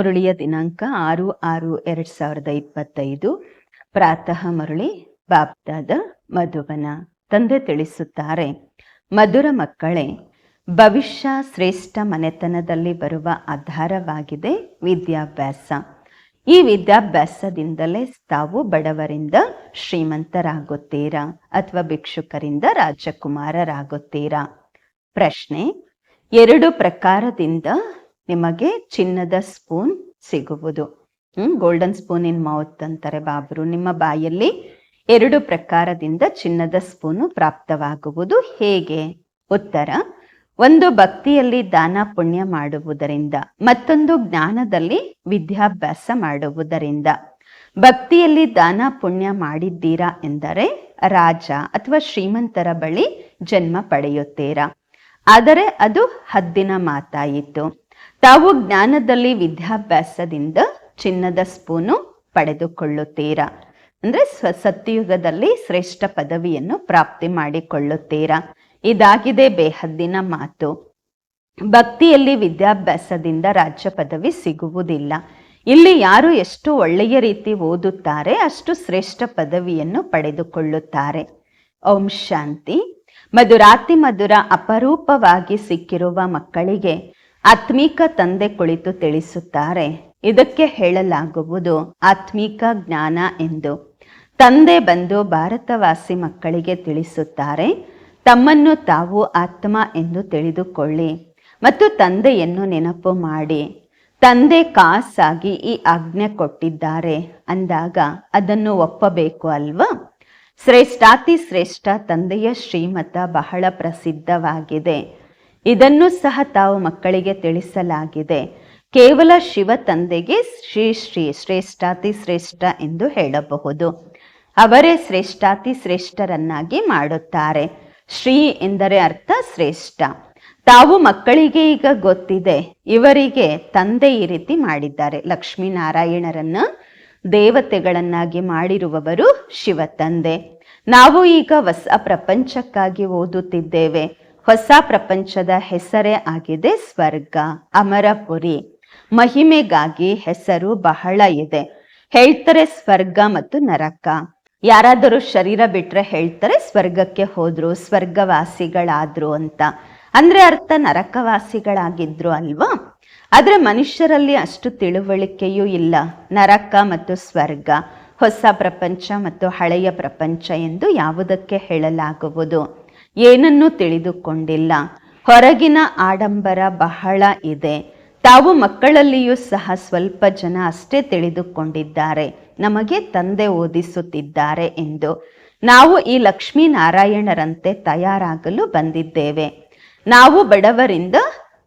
ಮುರುಳಿಯ ದಿನಾಂಕ ಆರು ಆರು ಎರಡ್ ಸಾವಿರದ ಇಪ್ಪತ್ತೈದು. ಪ್ರಾತಃ ಮುರುಳಿ ಬಾಪ್ದಾದ ಮಧುವನ ತಂದೆ ತಿಳಿಸುತ್ತಾರೆ, ಮಧುರ ಮಕ್ಕಳೇ, ಭವಿಷ್ಯ ಶ್ರೇಷ್ಠ ಮನೆತನದಲ್ಲಿ ಬರುವ ಆಧಾರವಾಗಿದೆ ವಿದ್ಯಾಭ್ಯಾಸ. ಈ ವಿದ್ಯಾಭ್ಯಾಸದಿಂದಲೇ ತಾವು ಬಡವರಿಂದ ಶ್ರೀಮಂತರಾಗುತ್ತೀರಾ ಅಥವಾ ಭಿಕ್ಷುಕರಿಂದ ರಾಜಕುಮಾರರಾಗುತ್ತೀರಾ? ಪ್ರಶ್ನೆ, ಎರಡು ಪ್ರಕಾರದಿಂದ ನಿಮಗೆ ಚಿನ್ನದ ಸ್ಪೂನ್ ಸಿಗುವುದು. Hmm golden spoon in mouth ಅಂತಾರೆ ಬಾಬರು? ನಿಮ್ಮ ಬಾಯಲ್ಲಿ ಎರಡು ಪ್ರಕಾರದಿಂದ ಚಿನ್ನದ ಸ್ಪೂನು ಪ್ರಾಪ್ತವಾಗುವುದು. ಹೇಗೆ? ಉತ್ತರ, ಒಂದು ಭಕ್ತಿಯಲ್ಲಿ ದಾನ ಪುಣ್ಯ ಮಾಡುವುದರಿಂದ, ಮತ್ತೊಂದು ಜ್ಞಾನದಲ್ಲಿ ವಿದ್ಯಾಭ್ಯಾಸ ಮಾಡುವುದರಿಂದ. ಭಕ್ತಿಯಲ್ಲಿ ದಾನ ಪುಣ್ಯ ಮಾಡಿದ್ದೀರಾ ಎಂದರೆ ರಾಜ ಅಥವಾ ಶ್ರೀಮಂತರ ಬಳಿ ಜನ್ಮ ಪಡೆಯುತ್ತೀರಾ. ಆದರೆ ಅದು ಹದ್ದಿನ ಮಾತಾಯಿತು. ತಾವು ಜ್ಞಾನದಲ್ಲಿ ವಿದ್ಯಾಭ್ಯಾಸದಿಂದ ಚಿನ್ನದ ಸ್ಪೂನು ಪಡೆದುಕೊಳ್ಳುತ್ತೀರಾ? ಅಂದ್ರೆ ಸತ್ಯಯುಗದಲ್ಲಿ ಶ್ರೇಷ್ಠ ಪದವಿಯನ್ನು ಪ್ರಾಪ್ತಿ ಮಾಡಿಕೊಳ್ಳುತ್ತೀರಾ? ಇದಾಗಿದೆ ಬೇಹದ್ದಿನ ಮಾತು. ಭಕ್ತಿಯಲ್ಲಿ ವಿದ್ಯಾಭ್ಯಾಸದಿಂದ ರಾಜ್ಯ ಪದವಿ ಸಿಗುವುದಿಲ್ಲ. ಇಲ್ಲಿ ಯಾರು ಎಷ್ಟು ಒಳ್ಳೆಯ ರೀತಿ ಓದುತ್ತಾರೆ, ಅಷ್ಟು ಶ್ರೇಷ್ಠ ಪದವಿಯನ್ನು ಪಡೆದುಕೊಳ್ಳುತ್ತಾರೆ. ಓಂ ಶಾಂತಿ. ಮಧುರಾತಿ ಮಧುರ ಅಪರೂಪವಾಗಿ ಸಿಕ್ಕಿರುವ ಮಕ್ಕಳಿಗೆ ಆತ್ಮೀಕ ತಂದೆ ಕುಳಿತು ತಿಳಿಸುತ್ತಾರೆ. ಇದಕ್ಕೆ ಹೇಳಲಾಗುವುದು ಆತ್ಮೀಕ ಜ್ಞಾನ ಎಂದು. ತಂದೆ ಬಂದು ಭಾರತವಾಸಿ ಮಕ್ಕಳಿಗೆ ತಿಳಿಸುತ್ತಾರೆ, ತಮ್ಮನ್ನು ತಾವು ಆತ್ಮ ಎಂದು ತಿಳಿದುಕೊಳ್ಳಿ ಮತ್ತು ತಂದೆಯನ್ನು ನೆನಪು ಮಾಡಿ. ತಂದೆ ಕಾಸಾಗಿ ಈ ಆಜ್ಞೆ ಕೊಟ್ಟಿದ್ದಾರೆ, ಅಂದಾಗ ಅದನ್ನು ಒಪ್ಪಬೇಕು ಅಲ್ವಾ? ಶ್ರೇಷ್ಠಾತಿ ಶ್ರೇಷ್ಠ ತಂದೆಯ ಶ್ರೀಮತ ಬಹಳ ಪ್ರಸಿದ್ಧವಾಗಿದೆ. ಇದನ್ನು ಸಹ ತಾವು ಮಕ್ಕಳಿಗೆ ತಿಳಿಸಲಾಗಿದೆ. ಕೇವಲ ಶಿವ ತಂದೆಗೆ ಶ್ರೀ ಶ್ರೀ ಶ್ರೇಷ್ಠಾತಿ ಶ್ರೇಷ್ಠ ಎಂದು ಹೇಳಬಹುದು. ಅವರೇ ಶ್ರೇಷ್ಠಾತಿ ಶ್ರೇಷ್ಠರನ್ನಾಗಿ ಮಾಡುತ್ತಾರೆ. ಶ್ರೀ ಎಂದರೆ ಅರ್ಥ ಶ್ರೇಷ್ಠ. ತಾವು ಮಕ್ಕಳಿಗೆ ಈಗ ಗೊತ್ತಿದೆ. ಇವರಿಗೆ ತಂದೆ ಈ ರೀತಿ ಮಾಡಿದ್ದಾರೆ. ಲಕ್ಷ್ಮೀನಾರಾಯಣರನ್ನ ದೇವತೆಗಳನ್ನಾಗಿ ಮಾಡಿರುವವರು ಶಿವ ತಂದೆ. ನಾವು ಈಗ ಹೊಸ ಪ್ರಪಂಚಕ್ಕಾಗಿ ಓದುತ್ತಿದ್ದೇವೆ. ಹೊಸ ಪ್ರಪಂಚದ ಹೆಸರೇ ಆಗಿದೆ ಸ್ವರ್ಗ ಅಮರಪುರಿ ಮಹಿಮೆಗಾಗಿ ಹೆಸರು ಬಹಳ ಇದೆ. ಹೇಳ್ತಾರೆ ಸ್ವರ್ಗ ಮತ್ತು ನರಕ. ಯಾರಾದರೂ ಶರೀರ ಬಿಟ್ರೆ ಹೇಳ್ತಾರೆ ಸ್ವರ್ಗಕ್ಕೆ ಹೋದ್ರು, ಸ್ವರ್ಗವಾಸಿಗಳಾದ್ರು ಅಂತ. ಅಂದ್ರೆ ಅರ್ಥ ನರಕವಾಸಿಗಳಾಗಿದ್ರು ಅಲ್ವಾ? ಆದ್ರೆ ಮನುಷ್ಯರಲ್ಲಿ ಅಷ್ಟು ತಿಳುವಳಿಕೆಯೂ ಇಲ್ಲ. ನರಕ ಮತ್ತು ಸ್ವರ್ಗ, ಹೊಸ ಪ್ರಪಂಚ ಮತ್ತು ಹಳೆಯ ಪ್ರಪಂಚ ಎಂದು ಯಾವುದಕ್ಕೆ ಹೇಳಲಾಗುವುದು? ಏನನ್ನೂ ತಿಳಿದುಕೊಂಡಿಲ್ಲ. ಹೊರಗಿನ ಆಡಂಬರ ಬಹಳ ಇದೆ. ತಾವು ಮಕ್ಕಳಲ್ಲಿಯೂ ಸಹ ಸ್ವಲ್ಪ ಜನ ಅಷ್ಟೇ ತಿಳಿದುಕೊಂಡಿದ್ದಾರೆ. ನಮಗೆ ತಂದೆ ಓದಿಸುತ್ತಿದ್ದಾರೆ ಎಂದು. ನಾವು ಈ ಲಕ್ಷ್ಮೀನಾರಾಯಣರಂತೆ ತಯಾರಾಗಲು ಬಂದಿದ್ದೇವೆ. ನಾವು ಬಡವರಿಂದ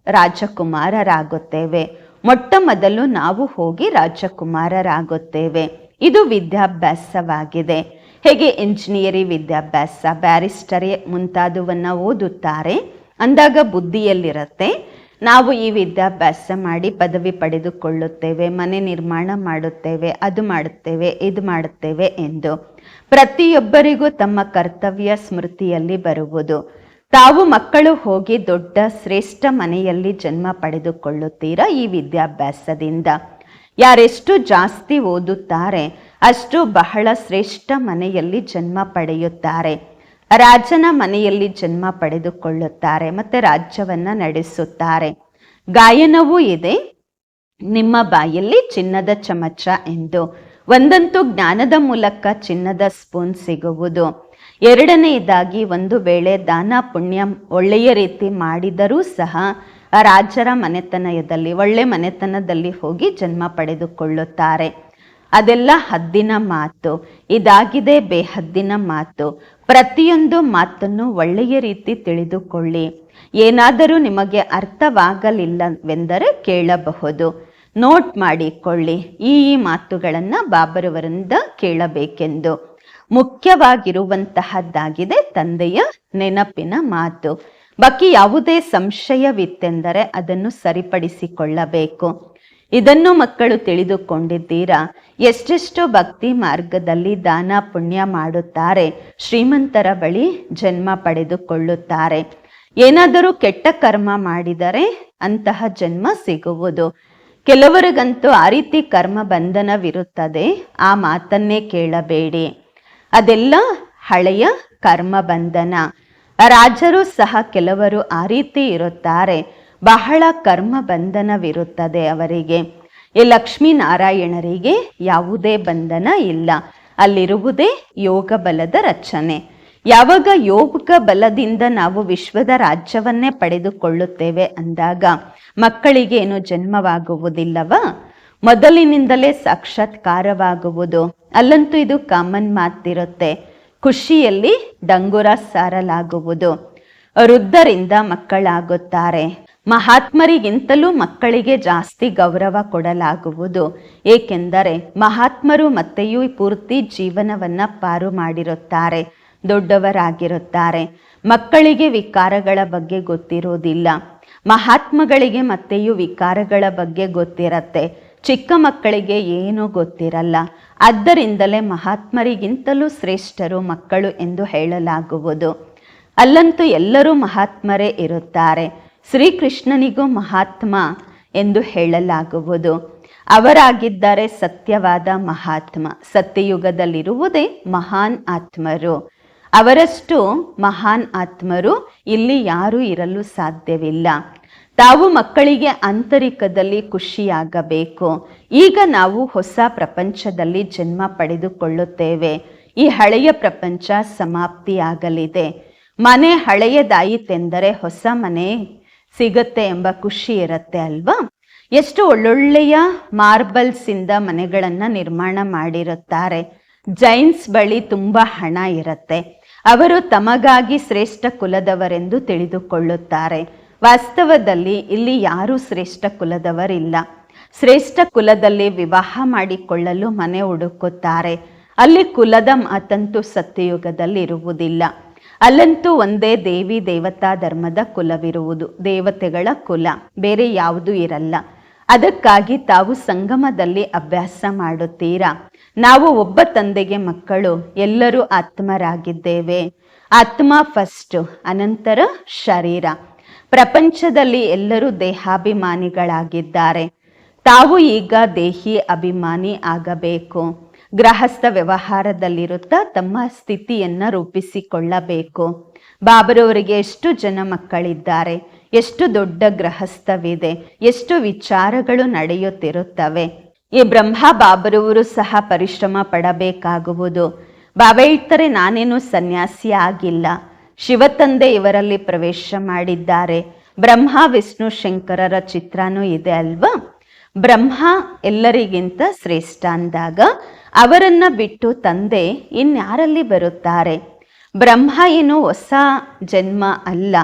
ರಾಜಕುಮಾರರಾಗುತ್ತೇವೆ. ಮೊಟ್ಟ ಮೊದಲು ನಾವು ಹೋಗಿ ರಾಜಕುಮಾರರಾಗುತ್ತೇವೆ. ಇದು ವಿದ್ಯಾಭ್ಯಾಸವಾಗಿದೆ. ಹೇಗೆ ಇಂಜಿನಿಯರಿಂಗ್ ವಿದ್ಯಾಭ್ಯಾಸ, ಬ್ಯಾರಿಸ್ಟರಿ ಮುಂತಾದವನ್ನು ಓದುತ್ತಾರೆ, ಅಂದಾಗ ಬುದ್ಧಿಯಲ್ಲಿರುತ್ತೆ. ನಾವು ಈ ವಿದ್ಯಾಭ್ಯಾಸ ಮಾಡಿ ಪದವಿ ಪಡೆದುಕೊಳ್ಳುತ್ತೇವೆ, ಮನೆ ನಿರ್ಮಾಣ ಮಾಡುತ್ತೇವೆ, ಅದು ಮಾಡುತ್ತೇವೆ, ಇದು ಮಾಡುತ್ತೇವೆ ಎಂದು. ಪ್ರತಿಯೊಬ್ಬರಿಗೂ ತಮ್ಮ ಕರ್ತವ್ಯ ಸ್ಮೃತಿಯಲ್ಲಿ ಬರುವುದು. ತಾವು ಮಕ್ಕಳು ಹೋಗಿ ದೊಡ್ಡ ಶ್ರೇಷ್ಠ ಮನೆಯಲ್ಲಿ ಜನ್ಮ ಪಡೆದುಕೊಳ್ಳುತ್ತೀರಾ ಈ ವಿದ್ಯಾಭ್ಯಾಸದಿಂದ? ಯಾರೆಷ್ಟು ಜಾಸ್ತಿ ಓದುತ್ತಾರೆ ಅಷ್ಟು ಬಹಳ ಶ್ರೇಷ್ಠ ಮನೆಯಲ್ಲಿ ಜನ್ಮ ಪಡೆಯುತ್ತಾರೆ. ರಾಜನ ಮನೆಯಲ್ಲಿ ಜನ್ಮ ಪಡೆದುಕೊಳ್ಳುತ್ತಾರೆ, ಮತ್ತೆ ರಾಜ್ಯವನ್ನ ನಡೆಸುತ್ತಾರೆ. ಗಾಯನವೂ ಇದೆ. ನಿಮ್ಮ ಬಾಯಲ್ಲಿ ಚಿನ್ನದ ಚಮಚ ಎಂದು. ಒಂದಂತೂ ಜ್ಞಾನದ ಮೂಲಕ ಚಿನ್ನದ ಸ್ಪೂನ್ ಸಿಗುವುದು. ಎರಡನೆಯದಾಗಿ, ಒಂದು ವೇಳೆ ದಾನ ಪುಣ್ಯ ಒಳ್ಳೆಯ ರೀತಿ ಮಾಡಿದರೂ ಸಹ, ರಾಜರ ಮನೆತನದಲ್ಲಿ, ಒಳ್ಳೆ ಮನೆತನದಲ್ಲಿ ಹೋಗಿ ಜನ್ಮ ಪಡೆದುಕೊಳ್ಳುತ್ತಾರೆ. ಅದೆಲ್ಲ ಹದ್ದಿನ ಮಾತು. ಇದಾಗಿದೆ ಬೇಹದ್ದಿನ ಮಾತು. ಪ್ರತಿಯೊಂದು ಮಾತನ್ನು ಒಳ್ಳೆಯ ರೀತಿ ತಿಳಿದುಕೊಳ್ಳಿ. ಏನಾದರೂ ನಿಮಗೆ ಅರ್ಥವಾಗಲಿಲ್ಲವೆಂದರೆ ಕೇಳಬಹುದು. ನೋಟ್ ಮಾಡಿಕೊಳ್ಳಿ. ಈ ಈ ಮಾತುಗಳನ್ನು ಬಾಬರವರಿಂದ ಕೇಳಬೇಕೆಂದು. ಮುಖ್ಯವಾಗಿರುವಂತಹದ್ದಾಗಿದೆ ತಂದೆಯ ನೆನಪಿನ ಮಾತು. ಬಾಕಿ ಯಾವುದೇ ಸಂಶಯವಿತ್ತೆಂದರೆ ಅದನ್ನು ಸರಿಪಡಿಸಿಕೊಳ್ಳಬೇಕು. ಇದನ್ನು ಮಕ್ಕಳು ತಿಳಿದುಕೊಂಡಿದ್ದೀರಾ? ಎಷ್ಟೆಷ್ಟು ಭಕ್ತಿ ಮಾರ್ಗದಲ್ಲಿ ದಾನ ಪುಣ್ಯ ಮಾಡುತ್ತಾರೆ. ಶ್ರೀಮಂತರ ಬಳಿ ಜನ್ಮ ಪಡೆದುಕೊಳ್ಳುತ್ತಾರೆ. ಏನಾದರೂ ಕೆಟ್ಟ ಕರ್ಮ ಮಾಡಿದರೆ ಅಂತಹ ಜನ್ಮ ಸಿಗುವುದು. ಕೆಲವರಿಗಂತೂ ಆ ರೀತಿ ಕರ್ಮ ಬಂಧನವಿರುತ್ತದೆ. ಆ ಮಾತನ್ನೇ ಕೇಳಬೇಡಿ. ಅದೆಲ್ಲ ಹಳೆಯ ಕರ್ಮ ಬಂಧನ. ರಾಜರು ಸಹ ಕೆಲವರು ಆ ರೀತಿ ಇರುತ್ತಾರೆ. ಬಹಳ ಕರ್ಮ ಬಂಧನವಿರುತ್ತದೆ ಅವರಿಗೆ. ಈ ಲಕ್ಷ್ಮೀನಾರಾಯಣರಿಗೆ ಯಾವುದೇ ಬಂಧನ ಇಲ್ಲ. ಅಲ್ಲಿರುವುದೇ ಯೋಗ ಬಲದ ರಚನೆ ಯಾವಾಗ ಯೋಗ ಬಲದಿಂದ ನಾವು ವಿಶ್ವದ ರಾಜ್ಯವನ್ನೇ ಪಡೆದುಕೊಳ್ಳುತ್ತೇವೆ ಅಂದಾಗ ಮಕ್ಕಳಿಗೆ ಏನು ಜನ್ಮವಾಗುವುದಿಲ್ಲವಾ? ಮೊದಲಿನಿಂದಲೇ ಸಾಕ್ಷಾತ್ಕಾರವಾಗುವುದು. ಅಲ್ಲಂತೂ ಇದು ಕಾಮನ್ ಮಾತಿರುತ್ತೆ. ಖುಷಿಯಲ್ಲಿ ಡಂಗುರ ಸಾರಲಾಗುವುದು. ವೃದ್ಧರಿಂದ ಮಕ್ಕಳಾಗುತ್ತಾರೆ. ಮಹಾತ್ಮರಿಗಿಂತಲೂ ಮಕ್ಕಳಿಗೆ ಜಾಸ್ತಿ ಗೌರವ ಕೊಡಲಾಗುವುದು. ಏಕೆಂದರೆ ಮಹಾತ್ಮರು ಮತ್ತೆಯೂ ಪೂರ್ತಿ ಜೀವನವನ್ನ ಪಾರು ಮಾಡಿರುತ್ತಾರೆ, ದೊಡ್ಡವರಾಗಿರುತ್ತಾರೆ. ಮಕ್ಕಳಿಗೆ ವಿಕಾರಗಳ ಬಗ್ಗೆ ಗೊತ್ತಿರೋದಿಲ್ಲ ಮಹಾತ್ಮಗಳಿಗೆ ಮತ್ತೆಯೂ ವಿಕಾರಗಳ ಬಗ್ಗೆ ಗೊತ್ತಿರತ್ತೆ. ಚಿಕ್ಕ ಮಕ್ಕಳಿಗೆ ಏನೂ ಗೊತ್ತಿರಲ್ಲ. ಆದ್ದರಿಂದಲೇ ಮಹಾತ್ಮರಿಗಿಂತಲೂ ಶ್ರೇಷ್ಠರು ಮಕ್ಕಳು ಎಂದು ಹೇಳಲಾಗುವುದು. ಅಲ್ಲಂತೂ ಎಲ್ಲರೂ ಮಹಾತ್ಮರೇ ಇರುತ್ತಾರೆ. ಶ್ರೀಕೃಷ್ಣನಿಗೂ ಮಹಾತ್ಮ ಎಂದು ಹೇಳಲಾಗುವುದು. ಅವರಾಗಿದ್ದಾರೆ ಸತ್ಯವಾದ ಮಹಾತ್ಮ. ಸತ್ಯಯುಗದಲ್ಲಿರುವುದೇ ಮಹಾನ್ ಆತ್ಮರು. ಅವರಷ್ಟು ಮಹಾನ್ ಆತ್ಮರು ಇಲ್ಲಿ ಯಾರೂ ಇರಲು ಸಾಧ್ಯವಿಲ್ಲ. ತಾವು ಮಕ್ಕಳಿಗೆ ಆಂತರಿಕದಲ್ಲಿ ಖುಷಿಯಾಗಬೇಕು. ಈಗ ನಾವು ಹೊಸ ಪ್ರಪಂಚದಲ್ಲಿ ಜನ್ಮ ಪಡೆದುಕೊಳ್ಳುತ್ತೇವೆ. ಈ ಹಳೆಯ ಪ್ರಪಂಚ ಸಮಾಪ್ತಿಯಾಗಲಿದೆ. ಮನೆ ಹಳೆಯದಾಯಿತೆಂದರೆ ಹೊಸ ಮನೆ ಸಿಗತ್ತೆ ಎಂಬ ಖುಷಿ ಇರುತ್ತೆ ಅಲ್ವಾ? ಎಷ್ಟು ಒಳ್ಳೊಳ್ಳೆಯ ಮಾರ್ಬಲ್ಸ್ ಇಂದ ಮನೆಗಳನ್ನು ನಿರ್ಮಾಣ ಮಾಡಿರುತ್ತಾರೆ. ಜೈನ್ಸ್ ಬಳಿ ತುಂಬಾ ಹಣ ಇರುತ್ತೆ. ಅವರು ತಮಗಾಗಿ ಶ್ರೇಷ್ಠ ಕುಲದವರೆಂದು ತಿಳಿದುಕೊಳ್ಳುತ್ತಾರೆ. ವಾಸ್ತವದಲ್ಲಿ ಇಲ್ಲಿ ಯಾರೂ ಶ್ರೇಷ್ಠ ಕುಲದವರಿಲ್ಲ. ಶ್ರೇಷ್ಠ ಕುಲದಲ್ಲಿ ವಿವಾಹ ಮಾಡಿಕೊಳ್ಳಲು ಮನೆ ಹುಡುಕುತ್ತಾರೆ. ಅಲ್ಲಿ ಕುಲದ ಮಾತಂತೂ ಸತ್ಯಯುಗದಲ್ಲಿ ಇರುವುದಿಲ್ಲ ಅಲ್ಲಂತೂ ಒಂದೇ ದೇವಿ ದೇವತಾ ಧರ್ಮದ ಕುಲವಿರುವುದು, ದೇವತೆಗಳ ಕುಲ, ಬೇರೆ ಯಾವುದೂ ಇರಲ್ಲ. ಅದಕ್ಕಾಗಿ ತಾವು ಸಂಗಮದಲ್ಲಿ ಅಭ್ಯಾಸ ಮಾಡುತ್ತೀರಾ? ನಾವು ಒಬ್ಬ ತಂದೆಗೆ ಮಕ್ಕಳು, ಎಲ್ಲರೂ ಆತ್ಮರಾಗಿದ್ದೇವೆ. ಆತ್ಮ ಫಸ್ಟ್, ಅನಂತರ ಶರೀರ. ಪ್ರಪಂಚದಲ್ಲಿ ಎಲ್ಲರೂ ದೇಹಾಭಿಮಾನಿಗಳಾಗಿದ್ದಾರೆ. ತಾವು ಈಗ ದೇಹಿ ಅಭಿಮಾನಿ ಆಗಬೇಕು. ಗೃಹಸ್ಥ ವ್ಯವಹಾರದಲ್ಲಿರುತ್ತಾ ತಮ್ಮ ಸ್ಥಿತಿಯನ್ನು ರೂಪಿಸಿಕೊಳ್ಳಬೇಕು. ಬಾಬರವರಿಗೆ ಎಷ್ಟು ಜನ ಮಕ್ಕಳಿದ್ದಾರೆ, ಎಷ್ಟು ದೊಡ್ಡ ಗೃಹಸ್ಥವಿದೆ, ಎಷ್ಟು ವಿಚಾರಗಳು ನಡೆಯುತ್ತಿರುತ್ತವೆ. ಈ ಬ್ರಹ್ಮ ಬಾಬರವರು ಸಹ ಪರಿಶ್ರಮ ಪಡಬೇಕಾಗುವುದು. ಬಾಬಾ ನಾನೇನು ಸನ್ಯಾಸಿ ಆಗಿಲ್ಲ. ಶಿವತಂದೆ ಇವರಲ್ಲಿ ಪ್ರವೇಶ ಮಾಡಿದ್ದಾರೆ. ಬ್ರಹ್ಮ, ವಿಷ್ಣು, ಶಂಕರರ ಚಿತ್ರನೂ ಇದೆ ಅಲ್ವಾ? ಬ್ರಹ್ಮ ಎಲ್ಲರಿಗಿಂತ ಶ್ರೇಷ್ಠ ಅಂದಾಗ ಅವರನ್ನ ಬಿಟ್ಟು ತಂದೆ ಇನ್ಯಾರಲ್ಲಿ ಬರುತ್ತಾರೆ? ಬ್ರಹ್ಮ ಏನು ಹೊಸ ಜನ್ಮ ಅಲ್ಲ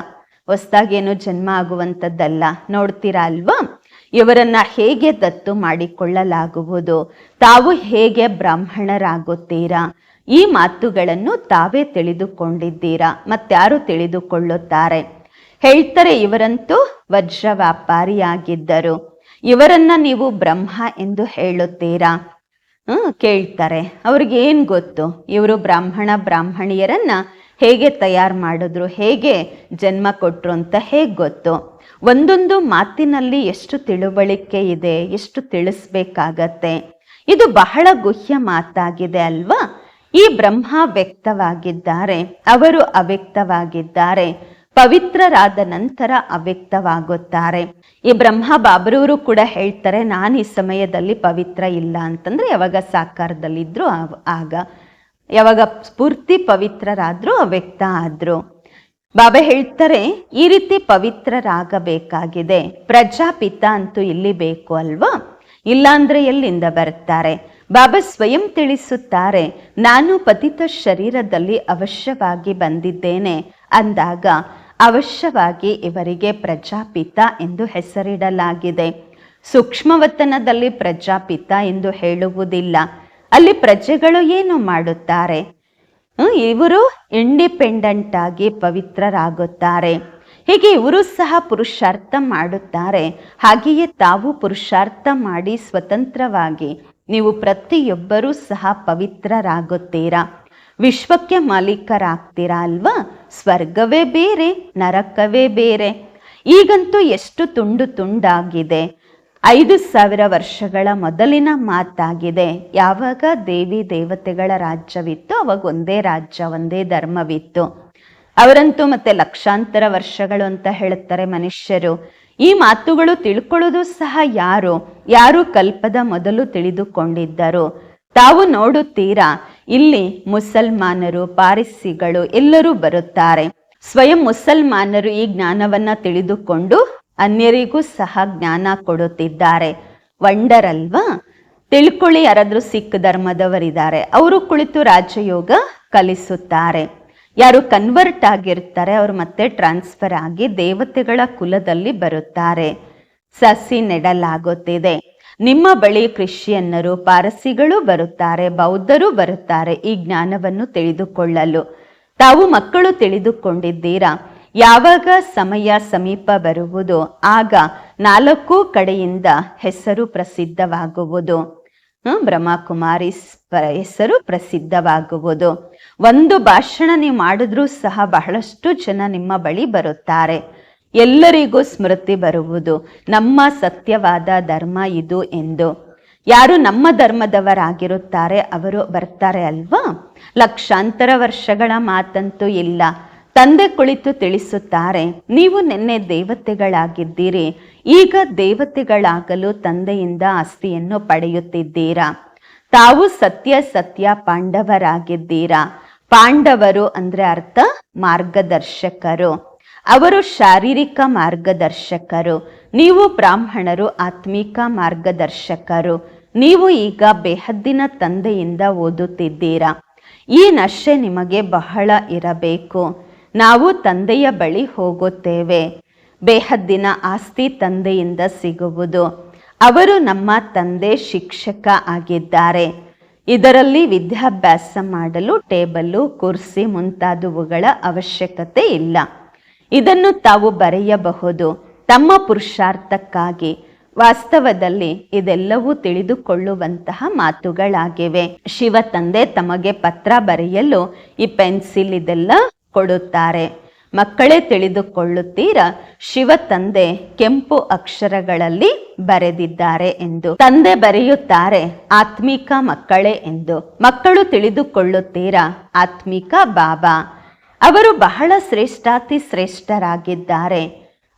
ಹೊಸದಾಗೇನು ಜನ್ಮ ಆಗುವಂಥದ್ದಲ್ಲ. ನೋಡ್ತೀರಾ ಅಲ್ವಾ? ಇವರನ್ನ ಹೇಗೆ ದತ್ತು ಮಾಡಿಕೊಳ್ಳಲಾಗುವುದು? ತಾವು ಹೇಗೆ ಬ್ರಾಹ್ಮಣರಾಗುತ್ತೀರಾ? ಈ ಮಾತುಗಳನ್ನು ತಾವೇ ತಿಳಿದುಕೊಂಡಿದ್ದೀರಾ? ಮತ್ತಾರು ತಿಳಿದುಕೊಳ್ಳುತ್ತಾರೆ. ಹೇಳ್ತಾರೆ ಇವರಂತೂ ವಜ್ರ ವ್ಯಾಪಾರಿಯಾಗಿದ್ದರು. ಇವರನ್ನ ನೀವು ಬ್ರಹ್ಮ ಎಂದು ಹೇಳುತ್ತೀರಾ? ಹ್ಮ್, ಕೇಳ್ತಾರೆ. ಅವ್ರಿಗೆ ಏನ್ ಗೊತ್ತು? ಇವರು ಬ್ರಾಹ್ಮಣ ಬ್ರಾಹ್ಮಣಿಯರನ್ನ ಹೇಗೆ ತಯಾರು ಮಾಡಿದ್ರು, ಹೇಗೆ ಜನ್ಮ ಕೊಟ್ರು ಅಂತ ಹೇಗೆ ಗೊತ್ತು? ಒಂದೊಂದು ಮಾತಿನಲ್ಲಿ ಎಷ್ಟು ತಿಳುವಳಿಕೆ ಇದೆ, ಎಷ್ಟು ತಿಳಿಸ್ಬೇಕಾಗತ್ತೆ? ಇದು ಬಹಳ ಗುಹ್ಯ ಮಾತಾಗಿದೆ ಅಲ್ವಾ? ಈ ಬ್ರಹ್ಮ ವ್ಯಕ್ತವಾಗಿದ್ದಾರೆ, ಅವರು ಅವ್ಯಕ್ತವಾಗಿದ್ದಾರೆ. ಪವಿತ್ರರಾದ ನಂತರ ಅವ್ಯಕ್ತವಾಗುತ್ತಾರೆ. ಈ ಬ್ರಹ್ಮ ಬಾಬರವರು ಕೂಡ ಹೇಳ್ತಾರೆ, ನಾನು ಈ ಸಮಯದಲ್ಲಿ ಪವಿತ್ರ ಇಲ್ಲ ಅಂತಂದ್ರೆ ಯಾವಾಗ ಸಾಕಾರದಲ್ಲಿದ್ರು ಆಗ. ಯಾವಾಗ ಸ್ಫೂರ್ತಿ ಪವಿತ್ರರಾದ್ರೂ ಅವ್ಯಕ್ತ ಆದ್ರು. ಬಾಬಾ ಹೇಳ್ತಾರೆ, ಈ ರೀತಿ ಪವಿತ್ರರಾಗಬೇಕಾಗಿದೆ. ಪ್ರಜಾಪಿತ ಅಂತೂ ಇಲ್ಲಿ ಬೇಕು ಅಲ್ವಾ? ಇಲ್ಲಾಂದ್ರೆ ಎಲ್ಲಿಂದ ಬರ್ತಾರೆ? ಬಾಬಾ ಸ್ವಯಂ ತಿಳಿಸುತ್ತಾರೆ, ನಾನು ಪತಿತ ಶರೀರದಲ್ಲಿ ಅವಶ್ಯವಾಗಿ ಬಂದಿದ್ದೇನೆ ಅಂದಾಗ ಅವಶ್ಯವಾಗಿ ಇವರಿಗೆ ಪ್ರಜಾಪಿತ ಎಂದು ಹೆಸರಿಡಲಾಗಿದೆ. ಸೂಕ್ಷ್ಮವತನದಲ್ಲಿ ಪ್ರಜಾಪಿತ ಎಂದು ಹೇಳುವುದಿಲ್ಲ. ಅಲ್ಲಿ ಪ್ರಜೆಗಳು ಏನು ಮಾಡುತ್ತಾರೆ? ಇವರು ಇಂಡಿಪೆಂಡೆಂಟ್ ಆಗಿ ಪವಿತ್ರರಾಗುತ್ತಾರೆ. ಹೀಗೆ ಇವರು ಸಹ ಪುರುಷಾರ್ಥ ಮಾಡುತ್ತಾರೆ. ಹಾಗೆಯೇ ತಾವು ಪುರುಷಾರ್ಥ ಮಾಡಿ ಸ್ವತಂತ್ರವಾಗಿ ನೀವು ಪ್ರತಿಯೊಬ್ಬರೂ ಸಹ ಪವಿತ್ರರಾಗುತ್ತೀರಾ? ವಿಶ್ವಕ್ಕೆ ಮಾಲೀಕರಾಗ್ತೀರಾ ಅಲ್ವಾ? ಸ್ವರ್ಗವೇ ಬೇರೆ, ನರಕವೇ ಬೇರೆ. ಈಗಂತೂ ಎಷ್ಟು ತುಂಡು ತುಂಡಾಗಿದೆ. ಐದು ಸಾವಿರ ವರ್ಷಗಳ ಮೊದಲಿನ ಮಾತಾಗಿದೆ. ಯಾವಾಗ ದೇವಿ ದೇವತೆಗಳ ರಾಜ್ಯವಿತ್ತು ಅವಾಗ ಒಂದೇ ರಾಜ್ಯ, ಒಂದೇ ಧರ್ಮವಿತ್ತು. ಅವರಂತೂ ಮತ್ತೆ ಲಕ್ಷಾಂತರ ವರ್ಷಗಳು ಅಂತ ಹೇಳುತ್ತಾರೆ ಮನುಷ್ಯರು. ಈ ಮಾತುಗಳು ತಿಳ್ಕೊಳ್ಳೋದು ಸಹ ಯಾರು? ಯಾರು ಕಲ್ಪದ ಮೊದಲು ತಿಳಿದುಕೊಂಡಿದ್ದರು? ತಾವು ನೋಡುತ್ತೀರಾ? ಇಲ್ಲಿ ಮುಸಲ್ಮಾನರು, ಪಾರಿಸಿಗಳು ಎಲ್ಲರೂ ಬರುತ್ತಾರೆ. ಸ್ವಯಂ ಮುಸಲ್ಮಾನರು ಈ ಜ್ಞಾನವನ್ನ ತಿಳಿದುಕೊಂಡು ಅನ್ಯರಿಗೂ ಸಹ ಜ್ಞಾನ ಕೊಡುತ್ತಿದ್ದಾರೆ. ವಂಡರ್ ಅಲ್ವಾ ತಿಳ್ಕೊಳ್ಳಿ ಯಾರಾದ್ರೂ ಸಿಖ್ ಧರ್ಮದವರಿದ್ದಾರೆ. ಅವರು ಕುಳಿತು ರಾಜಯೋಗ ಕಲಿಸುತ್ತಾರೆ. ಯಾರು ಕನ್ವರ್ಟ್ ಆಗಿರ್ತಾರೆ, ಅವರು ಮತ್ತೆ ಟ್ರಾನ್ಸ್ಫರ್ ಆಗಿ ದೇವತೆಗಳ ಕುಲದಲ್ಲಿ ಬರುತ್ತಾರೆ. ಸಸಿ ನೆಡಲಾಗುತ್ತಿದೆ. ನಿಮ್ಮ ಬಳಿ ಕ್ರಿಶ್ಚಿಯನ್ನರು ಪಾರಸಿಗಳು ಬರುತ್ತಾರೆ ಬೌದ್ಧರು ಬರುತ್ತಾರೆ ಈ ಜ್ಞಾನವನ್ನು ತಿಳಿದುಕೊಳ್ಳಲು. ತಾವು ಮಕ್ಕಳು ತಿಳಿದುಕೊಂಡಿದ್ದೀರಾ? ಯಾವಾಗ ಸಮಯ ಸಮೀಪ ಬರುವುದು? ಆಗ ನಾಲ್ಕು ಕಡೆಯಿಂದ ಹೆಸರು ಪ್ರಸಿದ್ಧವಾಗುವುದು. ಹ್ಮ್, ಬ್ರಹ್ಮಕುಮಾರಿ ಹೆಸರು ಪ್ರಸಿದ್ಧವಾಗುವುದು. ಒಂದು ಭಾಷಣ ನೀವು ಮಾಡಿದ್ರೂ ಸಹ ಬಹಳಷ್ಟು ಜನ ನಿಮ್ಮ ಬಳಿ ಬರುತ್ತಾರೆ. ಎಲ್ಲರಿಗೂ ಸ್ಮೃತಿ ಬರುವುದು. ನಮ್ಮ ಸತ್ಯವಾದ ಧರ್ಮ ಇದು ಎಂದು. ಯಾರು ನಮ್ಮ ಧರ್ಮದವರಾಗಿರುತ್ತಾರೆ ಅವರು ಬರ್ತಾರೆ ಅಲ್ವಾ? ಲಕ್ಷಾಂತರ ವರ್ಷಗಳ ಮಾತಂತೂ ಇಲ್ಲ. ತಂದೆ ಕುಳಿತು ತಿಳಿಸುತ್ತಾರೆ, ನೀವು ನಿನ್ನೆ ದೇವತೆಗಳಾಗಿದ್ದೀರಿ. ಈಗ ದೇವತೆಗಳಾಗಲು ತಂದೆಯಿಂದ ಆಸ್ತಿಯನ್ನು ಪಡೆಯುತ್ತಿದ್ದೀರಾ? ತಾವು ಸತ್ಯ ಸತ್ಯ ಪಾಂಡವರಾಗಿದ್ದೀರಾ? ಪಾಂಡವರು ಅಂದ್ರೆ ಅರ್ಥ ಮಾರ್ಗದರ್ಶಕರು. ಅವರು ಶಾರೀರಿಕ ಮಾರ್ಗದರ್ಶಕರು, ನೀವು ಬ್ರಾಹ್ಮಣರು ಆತ್ಮಿಕ ಮಾರ್ಗದರ್ಶಕರು, ನೀವು ಈಗ ಬೇಹದ್ದಿನ ತಂದೆಯಿಂದ ಓದುತ್ತಿದ್ದೀರಾ? ಈ ನಶೆ ನಿಮಗೆ ಬಹಳ ಇರಬೇಕು. ನಾವು ತಂದೆಯ ಬಳಿ ಹೋಗುತ್ತೇವೆ. ಬೇಹದ್ದಿನ ಆಸ್ತಿ ತಂದೆಯಿಂದ ಸಿಗುವುದು. ಅವರು ನಮ್ಮ ತಂದೆ ಶಿಕ್ಷಕ ಆಗಿದ್ದಾರೆ. ಇದರಲ್ಲಿ ವಿದ್ಯಾಭ್ಯಾಸ ಮಾಡಲು ಟೇಬಲ್ಲು ಕುರ್ಸಿ ಮುಂತಾದವುಗಳ ಅವಶ್ಯಕತೆ ಇಲ್ಲ. ಇದನ್ನು ತಾವು ಬರೆಯಬಹುದು. ತಮ್ಮ ಪುರುಷಾರ್ಥಕ್ಕಾಗಿ. ವಾಸ್ತವದಲ್ಲಿ ಇದೆಲ್ಲವೂ ತಿಳಿದುಕೊಳ್ಳುವಂತಹ ಮಾತುಗಳಾಗಿವೆ. ಶಿವ ತಂದೆ ತಮಗೆ ಪತ್ರ ಬರೆಯಲು ಈ ಪೆನ್ಸಿಲ್ ಇದೆಲ್ಲ ಕೊಡುತ್ತಾರೆ. ಮಕ್ಕಳೇ ತಿಳಿದುಕೊಳ್ಳುತ್ತೀರಾ? ಶಿವ ತಂದೆ ಕೆಂಪು ಅಕ್ಷರಗಳಲ್ಲಿ ಬರೆದಿದ್ದಾರೆ ಎಂದು. ತಂದೆ ಬರೆಯುತ್ತಾರೆ, ಆತ್ಮಿಕ ಮಕ್ಕಳೇ ಎಂದು. ಮಕ್ಕಳು ತಿಳಿದುಕೊಳ್ಳುತ್ತೀರಾ? ಆತ್ಮಿಕ ಬಾಬಾ. ಅವರು ಬಹಳ ಶ್ರೇಷ್ಠಾತಿ ಶ್ರೇಷ್ಠರಾಗಿದ್ದಾರೆ.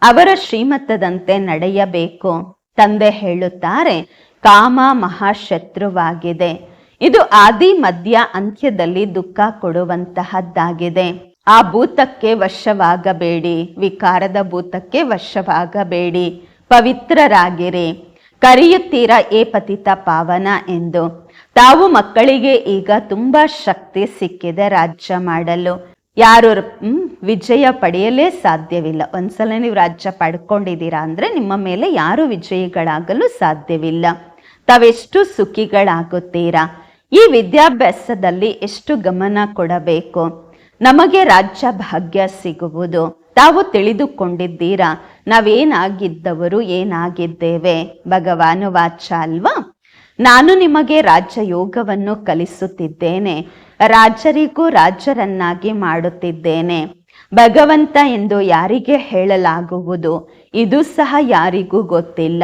ಅವರ ಶ್ರೀಮತದಂತೆ ನಡೆಯಬೇಕು ತಂದೆ ಹೇಳುತ್ತಾರೆ, ಕಾಮ ಮಹಾಶತ್ರುವಾಗಿದೆ. ಇದು ಆದಿ ಮಧ್ಯ ಅಂತ್ಯದಲ್ಲಿ ದುಃಖ ಕೊಡುವಂತಹದ್ದಾಗಿದೆ. ಆ ಭೂತಕ್ಕೆ ವಶವಾಗಬೇಡಿ, ವಿಕಾರದ ಭೂತಕ್ಕೆ ವಶವಾಗಬೇಡಿ, ಪವಿತ್ರರಾಗಿರಿ. ಕರೆಯುತ್ತೀರ ಏ ಪತಿತ ಪಾವನ ಎಂದು. ತಾವು ಮಕ್ಕಳಿಗೆ ಈಗ ತುಂಬಾ ಶಕ್ತಿ ಸಿಕ್ಕಿದೆ ರಾಜ್ಯ ಮಾಡಲು. ಯಾರು ವಿಜಯ ಪಡೆಯಲೇ ಸಾಧ್ಯವಿಲ್ಲ. ಒಂದ್ಸಲ ನೀವು ರಾಜ್ಯ ಪಡ್ಕೊಂಡಿದ್ದೀರಾ ಅಂದ್ರೆ ನಿಮ್ಮ ಮೇಲೆ ಯಾರು ವಿಜಯಿಗಳಾಗಲು ಸಾಧ್ಯವಿಲ್ಲ. ತಾವೆಷ್ಟು ಸುಖಿಗಳಾಗುತ್ತೀರಾ? ಈ ವಿದ್ಯಾಭ್ಯಾಸದಲ್ಲಿ ಎಷ್ಟು ಗಮನ ಕೊಡಬೇಕು? ನಮಗೆ ರಾಜ್ಯ ಭಾಗ್ಯ ಸಿಗುವುದು. ತಾವು ತಿಳಿದುಕೊಂಡಿದ್ದೀರಾ? ನಾವೇನಾಗಿದ್ದವರು ಏನಾಗಿದ್ದೇವೆ? ಭಗವಾನು ವಾಚ ಅಲ್ವಾ? ನಾನು ನಿಮಗೆ ರಾಜ್ಯ ಯೋಗವನ್ನು ಕಲಿಸುತ್ತಿದ್ದೇನೆ. ರಾಜರಿಗೂ ರಾಜರನ್ನಾಗಿ ಮಾಡುತ್ತಿದ್ದೇನೆ. ಭಗವಂತ ಎಂದು ಯಾರಿಗೆ ಹೇಳಲಾಗುವುದು? ಇದು ಸಹ ಯಾರಿಗೂ ಗೊತ್ತಿಲ್ಲ.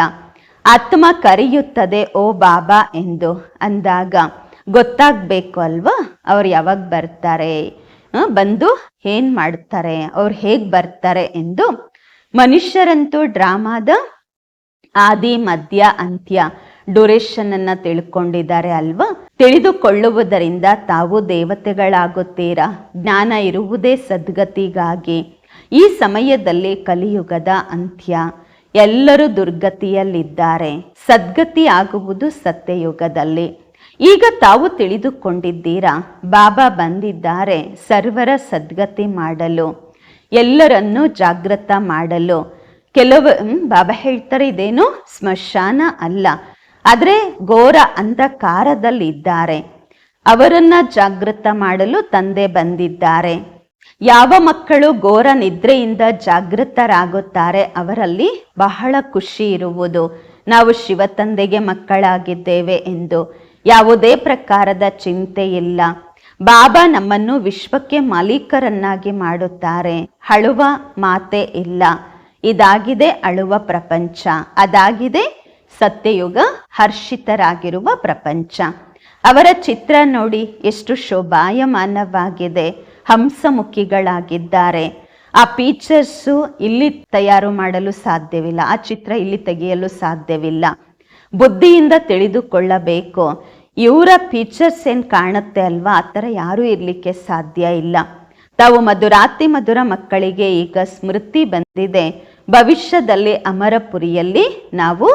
ಆತ್ಮ ಕರೆಯುತ್ತದೆ, ಓ ಬಾಬಾ ಎಂದು ಅಂದಾಗ, ಗೊತ್ತಾಗ್ಬೇಕು ಅಲ್ವಾ? ಅವ್ರು ಯಾವಾಗ ಬರ್ತಾರೆ? ಬಂದು ಏನ್ ಮಾಡ್ತಾರೆ? ಅವ್ರು ಹೇಗ್ ಬರ್ತಾರೆ ಎಂದು? ಮನುಷ್ಯರಂತೂ ಡ್ರಾಮಾದ ಆದಿ ಮಧ್ಯ ಅಂತ್ಯ ಡ್ಯೂರೇಷನ್ ಅನ್ನ ತಿಳ್ಕೊಂಡಿದ್ದಾರೆ ಅಲ್ವಾ? ತಿಳಿದುಕೊಳ್ಳುವುದರಿಂದ ತಾವು ದೇವತೆಗಳಾಗುತ್ತೀರಾ? ಜ್ಞಾನ ಇರುವುದೇ ಸದ್ಗತಿಗಾಗಿ. ಈ ಸಮಯದಲ್ಲಿ ಕಲಿಯುಗದ ಅಂತ್ಯ. ಎಲ್ಲರೂ ದುರ್ಗತಿಯಲ್ಲಿದ್ದಾರೆ. ಸದ್ಗತಿ ಆಗುವುದು ಸತ್ಯಯುಗದಲ್ಲಿ. ಈಗ ತಾವು ತಿಳಿದುಕೊಂಡಿದ್ದೀರಾ? ಬಾಬಾ ಬಂದಿದ್ದಾರೆ ಸರ್ವರ ಸದ್ಗತಿ ಮಾಡಲು. ಎಲ್ಲರನ್ನೂ ಜಾಗೃತ ಮಾಡಲು. ಕೆಲವು ಬಾಬಾ ಹೇಳ್ತಾರೆ ಇದೇನು? ಸ್ಮಶಾನ ಅಲ್ಲ. ಆದ್ರೆ ಘೋರ ಅಂಧಕಾರದಲ್ಲಿದ್ದಾರೆ. ಅವರನ್ನ ಜಾಗೃತ ಮಾಡಲು ತಂದೆ ಬಂದಿದ್ದಾರೆ. ಯಾವ ಮಕ್ಕಳು ಘೋರ ನಿದ್ರೆಯಿಂದ ಜಾಗೃತರಾಗುತ್ತಾರೆ ಅವರಲ್ಲಿ ಬಹಳ ಖುಷಿ ಇರುವುದು. ನಾವು ಶಿವ ತಂದೆಗೆ ಮಕ್ಕಳಾಗಿದ್ದೇವೆ ಎಂದು ಯಾವುದೇ ಪ್ರಕಾರದ ಚಿಂತೆ ಇಲ್ಲ. ಬಾಬಾ ನಮ್ಮನ್ನು ವಿಶ್ವಕ್ಕೆ ಮಾಲೀಕರನ್ನಾಗಿ ಮಾಡುತ್ತಾರೆ. ಅಳುವ ಮಾತೆ ಇಲ್ಲ. ಇದಾಗಿದೆ ಅಳುವ ಪ್ರಪಂಚ. ಅದಾಗಿದೆ ಸತ್ಯಯುಗ ಹರ್ಷಿತರಾಗಿರುವ ಪ್ರಪಂಚ. ಅವರ ಚಿತ್ರ ನೋಡಿ ಎಷ್ಟು ಶೋಭಾಯಮಾನವಾಗಿದೆ. ಹಂಸಮುಖಿಗಳಾಗಿದ್ದಾರೆ. ಆ ಪೀಚರ್ಸು ಇಲ್ಲಿ ತಯಾರು ಮಾಡಲು ಸಾಧ್ಯವಿಲ್ಲ. ಆ ಚಿತ್ರ ಇಲ್ಲಿ ತೆಗೆಯಲು ಸಾಧ್ಯವಿಲ್ಲ. ಬುದ್ಧಿಯಿಂದ ತಿಳಿದುಕೊಳ್ಳಬೇಕು. ಇವರ ಫೀಚರ್ಸ್ ಏನ್ ಕಾಣುತ್ತೆ ಅಲ್ವಾ? ಆ ಥರ ಯಾರೂ ಇರಲಿಕ್ಕೆ ಸಾಧ್ಯ ಇಲ್ಲ. ತಾವು ಮಧುರಾತಿ ಮಧುರ ಮಕ್ಕಳಿಗೆ ಈಗ ಸ್ಮೃತಿ ಬಂದಿದೆ. ಭವಿಷ್ಯದಲ್ಲಿ ಅಮರಪುರಿಯಲ್ಲಿ ನಾವು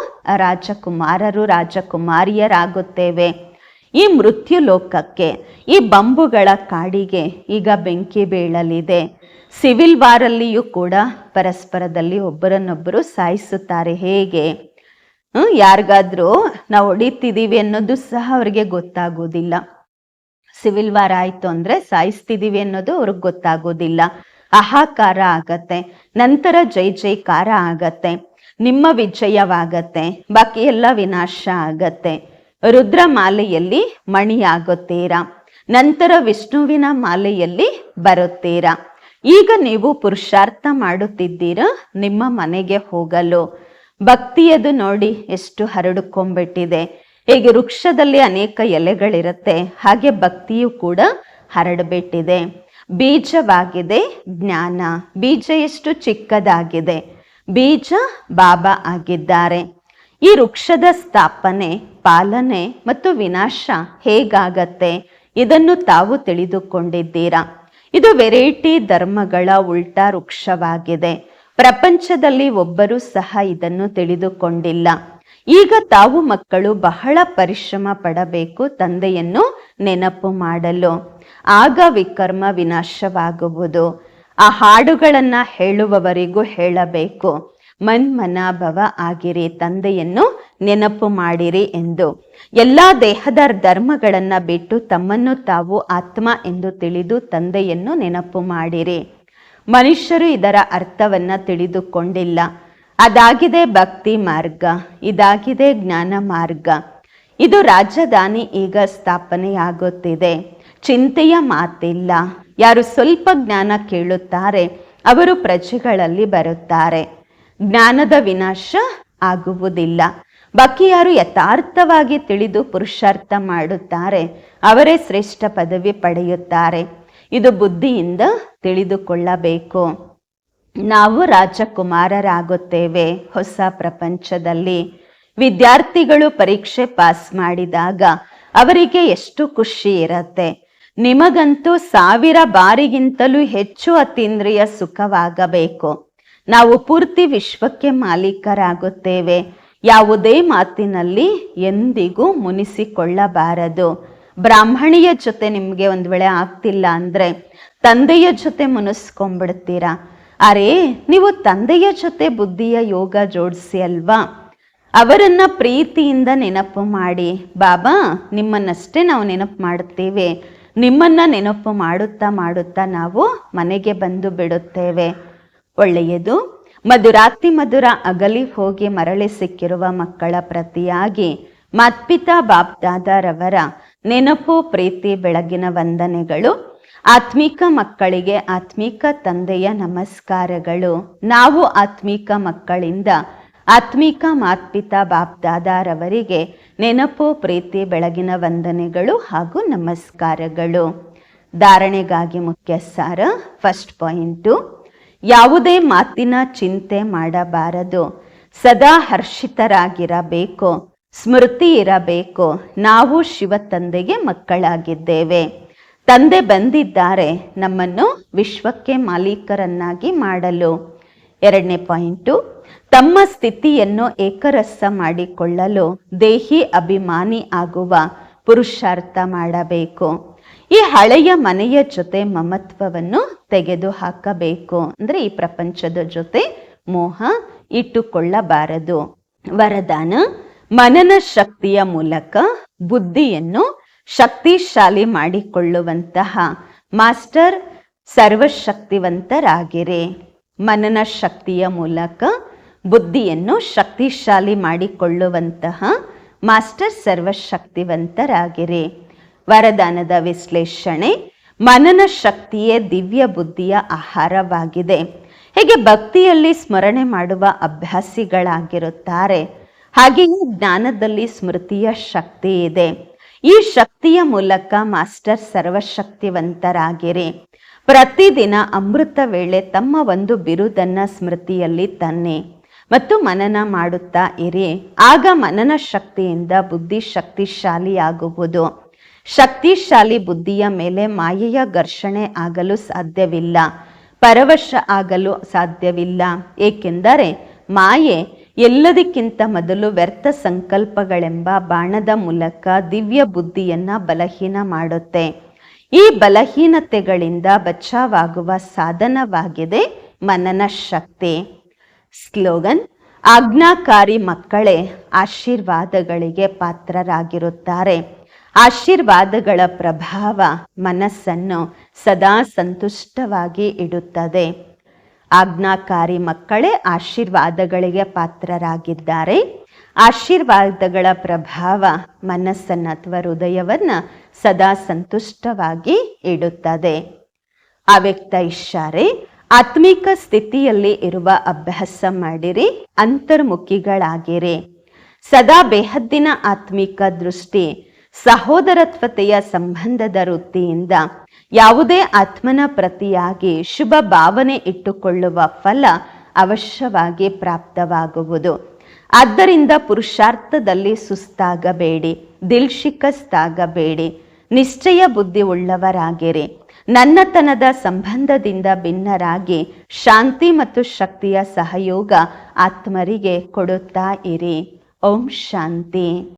ರಾಜಕುಮಾರರು, ರಾಜಕುಮಾರಿಯರಾಗುತ್ತೇವೆ. ಈ ಮೃತ್ಯು ಲೋಕಕ್ಕೆ, ಈ ಬಂಬುಗಳ ಕಾಡಿಗೆ ಈಗ ಬೆಂಕಿ ಬೀಳಲಿದೆ. ಸಿವಿಲ್ ವಾರಲ್ಲಿಯೂ ಕೂಡ ಪರಸ್ಪರದಲ್ಲಿ ಒಬ್ಬರನ್ನೊಬ್ಬರು ಸಾಯಿಸುತ್ತಾರೆ. ಹೇಗೆ? ಯಾರಿಗಾದ್ರೂ ನಾವು ಹೊಡಿತಿದ್ದೀವಿ ಅನ್ನೋದು ಸಹ ಅವರಿಗೆ ಗೊತ್ತಾಗೋದಿಲ್ಲ ಸಿವಿಲ್ ವಾರ ಆಯ್ತು ಅಂದ್ರೆ ಸಾಯಿಸ್ತಿದ್ದೀವಿ ಅನ್ನೋದು ಅವ್ರಿಗೆ ಗೊತ್ತಾಗೋದಿಲ್ಲ ಅಹಾಕಾರ ಆಗತ್ತೆ, ನಂತರ ಜೈ ಜೈಕಾರ ಆಗತ್ತೆ, ನಿಮ್ಮ ವಿಜಯವಾಗತ್ತೆ, ಬಾಕಿ ಎಲ್ಲ ವಿನಾಶ ಆಗತ್ತೆ. ರುದ್ರ ಮಾಲೆಯಲ್ಲಿ ಮಣಿ ಆಗುತ್ತೀರಾ ನಂತರ ವಿಷ್ಣುವಿನ ಮಾಲೆಯಲ್ಲಿ ಬರುತ್ತೀರಾ? ಈಗ ನೀವು ಪುರುಷಾರ್ಥ ಮಾಡುತ್ತಿದ್ದೀರಾ? ನಿಮ್ಮ ಮನೆಗೆ ಹೋಗಲು. ಭಕ್ತಿಯದು ನೋಡಿ ಎಷ್ಟು ಹರಡಿಕೊಂಡ್ಬಿಟ್ಟಿದೆ ಹೇಗೆ ವೃಕ್ಷದಲ್ಲಿ ಅನೇಕ ಎಲೆಗಳಿರುತ್ತೆ, ಹಾಗೆ ಭಕ್ತಿಯು ಕೂಡ ಹರಡ್ಬಿಟ್ಟಿದೆ. ಬೀಜವಾಗಿದೆ ಜ್ಞಾನ. ಬೀಜ ಎಷ್ಟು ಚಿಕ್ಕದಾಗಿದೆ? ಬೀಜ ಬಾಬಾ ಆಗಿದ್ದಾರೆ. ಈ ವೃಕ್ಷದ ಸ್ಥಾಪನೆ, ಪಾಲನೆ ಮತ್ತು ವಿನಾಶ ಹೇಗಾಗತ್ತೆ? ಇದನ್ನು ತಾವು ತಿಳಿದುಕೊಂಡಿದ್ದೀರಾ? ಇದು ವೆರೈಟಿ ಧರ್ಮಗಳ ಉಲ್ಟಾ ವೃಕ್ಷವಾಗಿದೆ. ಪ್ರಪಂಚದಲ್ಲಿ ಒಬ್ಬರೂ ಸಹ ಇದನ್ನು ತಿಳಿದುಕೊಂಡಿಲ್ಲ. ಈಗ ತಾವು ಮಕ್ಕಳು ಬಹಳ ಪರಿಶ್ರಮ ಪಡಬೇಕು ತಂದೆಯನ್ನು ನೆನಪು ಮಾಡಲು. ಆಗ ವಿಕರ್ಮ ವಿನಾಶವಾಗುವುದು. ಆ ಹಾಡುಗಳನ್ನು ಹೇಳುವವರಿಗೂ ಹೇಳಬೇಕು. ಮನ್ಮನಾಭವ ಆಗಿರಿ ತಂದೆಯನ್ನು ನೆನಪು ಮಾಡಿರಿ ಎಂದು. ಎಲ್ಲ ದೇಹದ ಧರ್ಮಗಳನ್ನ ಬಿಟ್ಟು ತಮ್ಮನ್ನು ತಾವು ಆತ್ಮ ಎಂದು ತಿಳಿದು ತಂದೆಯನ್ನು ನೆನಪು ಮಾಡಿರಿ. ಮನುಷ್ಯರು ಇದರ ಅರ್ಥವನ್ನ ತಿಳಿದುಕೊಂಡಿಲ್ಲ. ಅದಾಗಿದೆ ಭಕ್ತಿ ಮಾರ್ಗ, ಇದಾಗಿದೆ ಜ್ಞಾನ ಮಾರ್ಗ. ಇದು ರಾಜಧಾನಿ ಈಗ ಸ್ಥಾಪನೆಯಾಗುತ್ತಿದೆ. ಚಿಂತೆಯ ಮಾತಿಲ್ಲ. ಯಾರು ಸ್ವಲ್ಪ ಜ್ಞಾನ ಕೇಳುತ್ತಾರೆ, ಅವರು ಪ್ರಜೆಗಳಲ್ಲಿ ಬರುತ್ತಾರೆ. ಜ್ಞಾನದ ವಿನಾಶ ಆಗುವುದಿಲ್ಲ. ಬಾಕಿ ಯಾರು ಯಥಾರ್ಥವಾಗಿ ತಿಳಿದು ಪುರುಷಾರ್ಥ ಮಾಡುತ್ತಾರೆ, ಅವರೇ ಶ್ರೇಷ್ಠ ಪದವಿ ಪಡೆಯುತ್ತಾರೆ. ಇದು ಬುದ್ಧಿಯಿಂದ ತಿಳಿದುಕೊಳ್ಳಬೇಕು. ನಾವು ರಾಜಕುಮಾರರಾಗುತ್ತೇವೆ ಹೊಸ ಪ್ರಪಂಚದಲ್ಲಿ. ವಿದ್ಯಾರ್ಥಿಗಳು ಪರೀಕ್ಷೆ ಪಾಸ್ ಮಾಡಿದಾಗ ಅವರಿಗೆ ಎಷ್ಟು ಖುಷಿ ಇರತ್ತೆ. ನಿಮಗಂತೂ ಸಾವಿರ ಬಾರಿಗಿಂತಲೂ ಹೆಚ್ಚು ಅತೀಂದ್ರಿಯ ಸುಖವಾಗಬೇಕು. ನಾವು ಪೂರ್ತಿ ವಿಶ್ವಕ್ಕೆ ಮಾಲೀಕರಾಗುತ್ತೇವೆ. ಯಾವುದೇ ಮಾತಿನಲ್ಲಿ ಎಂದಿಗೂ ಮುನಿಸಿಕೊಳ್ಳಬಾರದು. ಬ್ರಾಹ್ಮಣಿಯ ಜೊತೆ ನಿಮಗೆ ಒಂದು ವೇಳೆ ಆಗ್ತಿಲ್ಲ ಅಂದ್ರೆ ತಂದೆಯ ಜೊತೆ ಮುನಿಸ್ಕೊಂಡ್ಬಿಡ್ತೀರಾ? ಅರೇ, ನೀವು ತಂದೆಯ ಜೊತೆ ಬುದ್ಧಿಯ ಯೋಗ ಜೋಡಿಸಿ ಅಲ್ವಾ? ಅವರನ್ನ ಪ್ರೀತಿಯಿಂದ ನೆನಪು ಮಾಡಿ. ಬಾಬಾ, ನಿಮ್ಮನ್ನಷ್ಟೇ ನಾವು ನೆನಪು ಮಾಡುತ್ತೇವೆ ನಿಮ್ಮನ್ನ ನೆನಪು ಮಾಡುತ್ತಾ ಮಾಡುತ್ತಾ ನಾವು ಮನೆಗೆ ಬಂದು ಬಿಡುತ್ತೇವೆ. ಒಳ್ಳೆಯದು. ಮಧುರಾತಿ ಮಧುರ ಅಗಲಿ ಹೋಗಿ ಮರಳಿ ಸಿಕ್ಕಿರುವ ಮಕ್ಕಳ ಪ್ರತಿಯಾಗಿ ಮತ್ಪಿತ ಬಾಬ್ದಾದರವರ ನೆನಪು, ಪ್ರೀತಿ, ಬೆಳಗಿನ ವಂದನೆಗಳು, ಆತ್ಮಿಕ ಮಕ್ಕಳಿಗೆ ಆತ್ಮಿಕ ತಂದೆಯ ನಮಸ್ಕಾರಗಳು. ನಾವು ಆತ್ಮಿಕ ಮಕ್ಕಳಿಂದ ಆತ್ಮಿಕ ಮಾತ್ಪಿತಾ ಬಾಪ್ದಾದಾರವರಿಗೆ ನೆನಪು, ಪ್ರೀತಿ, ಬೆಳಗಿನ ವಂದನೆಗಳು ಹಾಗೂ ನಮಸ್ಕಾರಗಳು. ಧಾರಣೆಗಾಗಿ ಮುಖ್ಯ ಸಾರ ಫಸ್ಟ್ ಪಾಯಿಂಟು ಯಾವುದೇ ಮಾತಿನ ಚಿಂತೆ ಮಾಡಬಾರದು. ಸದಾ ಹರ್ಷಿತರಾಗಿರಬೇಕು. ಸ್ಮೃತಿ ಇರಬೇಕು. ನಾವು ಶಿವ ತಂದೆಗೆ ಮಕ್ಕಳಾಗಿದ್ದೇವೆ. ತಂದೆ ಬಂದಿದ್ದಾರೆ. ನಮ್ಮನ್ನು ವಿಶ್ವಕ್ಕೆ ಮಾಲೀಕರನ್ನಾಗಿ ಮಾಡಲು. ಎರಡನೇ ಪಾಯಿಂಟು ತಮ್ಮ ಸ್ಥಿತಿಯನ್ನು ಏಕರಸ ಮಾಡಿಕೊಳ್ಳಲು ದೇಹಿ ಅಭಿಮಾನಿ ಆಗುವ ಪುರುಷಾರ್ಥ ಮಾಡಬೇಕು. ಈ ಹಳೆಯ ಮನೆಯ ಜೊತೆ ಮಮತ್ವವನ್ನು ತೆಗೆದು ಹಾಕಬೇಕು ಅಂದ್ರೆ ಈ ಪ್ರಪಂಚದ ಜೊತೆ ಮೋಹ ಇಟ್ಟುಕೊಳ್ಳಬಾರದು. ವರದಾನ, ಮನನ ಶಕ್ತಿಯ ಮೂಲಕ ಬುದ್ಧಿಯನ್ನು ಶಕ್ತಿಶಾಲಿ ಮಾಡಿಕೊಳ್ಳುವಂತಹ ಮಾಸ್ಟರ್ ಸರ್ವಶಕ್ತಿವಂತರಾಗಿರಿ. ಮನನ ಶಕ್ತಿಯ ಮೂಲಕ ಬುದ್ಧಿಯನ್ನು ಶಕ್ತಿಶಾಲಿ ಮಾಡಿಕೊಳ್ಳುವಂತಹ ಮಾಸ್ಟರ್ ಸರ್ವಶಕ್ತಿವಂತರಾಗಿರಿ. ವರದಾನದ ವಿಶ್ಲೇಷಣೆ ಮನನ ಶಕ್ತಿಯೇ ದಿವ್ಯ ಬುದ್ಧಿಯ ಆಹಾರವಾಗಿದೆ. ಹೇಗೆ ಭಕ್ತಿಯಲ್ಲಿ ಸ್ಮರಣೆ ಮಾಡುವ ಅಭ್ಯಾಸಿಗಳಾಗಿರುತ್ತಾರೆ. ಹಾಗೆಯೇ ಜ್ಞಾನದಲ್ಲಿ ಸ್ಮೃತಿಯ ಶಕ್ತಿ ಇದೆ. ಈ ಶಕ್ತಿಯ ಮೂಲಕ ಮಾಸ್ಟರ್ ಸರ್ವಶಕ್ತಿವಂತರಾಗಿರಿ. ಪ್ರತಿದಿನ ಅಮೃತ ವೇಳೆ ತಮ್ಮ ಒಂದು ಬಿರುದನ್ನ ಸ್ಮೃತಿಯಲ್ಲಿ ತನ್ನಿ. ಮತ್ತು ಮನನ ಮಾಡುತ್ತಾ ಇರಿ. ಆಗ ಮನನ ಶಕ್ತಿಯಿಂದ ಬುದ್ಧಿ ಶಕ್ತಿಶಾಲಿಯಾಗುವುದು. ಶಕ್ತಿಶಾಲಿ ಬುದ್ಧಿಯ ಮೇಲೆ ಮಾಯೆಯ ಘರ್ಷಣೆ ಆಗಲು ಸಾಧ್ಯವಿಲ್ಲ. ಪರವಶ ಆಗಲು ಸಾಧ್ಯವಿಲ್ಲ. ಏಕೆಂದರೆ ಮಾಯೆ ಎಲ್ಲದಕ್ಕಿಂತ ಮೊದಲು ವ್ಯರ್ಥ ಸಂಕಲ್ಪಗಳೆಂಬ ಬಾಣದ ಮೂಲಕ ದಿವ್ಯ ಬುದ್ಧಿಯನ್ನ ಬಲಹೀನ ಮಾಡುತ್ತೆ. ಈ ಬಲಹೀನತೆಗಳಿಂದ ಬಚಾವಾಗುವ ಸಾಧನವಾಗಿದೆ ಮನನ ಶಕ್ತಿ. ಸ್ಲೋಗನ್, ಆಜ್ಞಾಕಾರಿ ಮಕ್ಕಳೇ, ಆಶೀರ್ವಾದಗಳಿಗೆ ಪಾತ್ರರಾಗಿರುತ್ತಾರೆ. ಆಶೀರ್ವಾದಗಳ ಪ್ರಭಾವ ಮನಸ್ಸನ್ನು ಸದಾ ಸಂತುಷ್ಟವಾಗಿ ಇಡುತ್ತದೆ. ಆಜ್ಞಾಕಾರಿ ಮಕ್ಕಳೇ, ಆಶೀರ್ವಾದಗಳಿಗೆ ಪಾತ್ರರಾಗಿದ್ದಾರೆ. ಆಶೀರ್ವಾದಗಳ ಪ್ರಭಾವ ಮನಸ್ಸನ್ನು ಅಥವಾ ಹೃದಯವನ್ನು ಸದಾ ಸಂತುಷ್ಟವಾಗಿ ಇಡುತ್ತದೆ. ಅವ್ಯಕ್ತ ಇಶಾರೆ ಆತ್ಮಿಕ ಸ್ಥಿತಿಯಲ್ಲಿ ಇರುವ ಅಭ್ಯಾಸ ಮಾಡಿರಿ, ಅಂತರ್ಮುಖಿಗಳಾಗಿರಿ. ಸದಾ ಬೇಹದ್ದಿನ ಆತ್ಮಿಕ ದೃಷ್ಟಿ, ಸಹೋದರತ್ವತೆಯ ಸಂಬಂಧದ ವೃತ್ತಿಯಿಂದ ಯಾವುದೇ ಆತ್ಮನ ಪ್ರತಿಯಾಗಿ ಶುಭ ಭಾವನೆ ಇಟ್ಟುಕೊಳ್ಳುವ ಫಲ ಅವಶ್ಯವಾಗಿ ಪ್ರಾಪ್ತವಾಗುವುದು. ಆದ್ದರಿಂದ ಪುರುಷಾರ್ಥದಲ್ಲಿ ಸುಸ್ತಾಗಬೇಡಿ, ದಿಲ್ಶಿಕಸ್ತಾಗಬೇಡಿ, ನಿಶ್ಚಯ ಬುದ್ಧಿ ಉಳ್ಳವರಾಗಿರಿ ನನ್ನತನದ ಸಂಬಂಧದಿಂದ ಭಿನ್ನರಾಗಿ ಶಾಂತಿ ಮತ್ತು ಶಕ್ತಿಯ ಸಹಯೋಗ ಆತ್ಮರಿಗೆ ಕೊಡುತ್ತಾ ಇರಿ. ಓಂ ಶಾಂತಿ.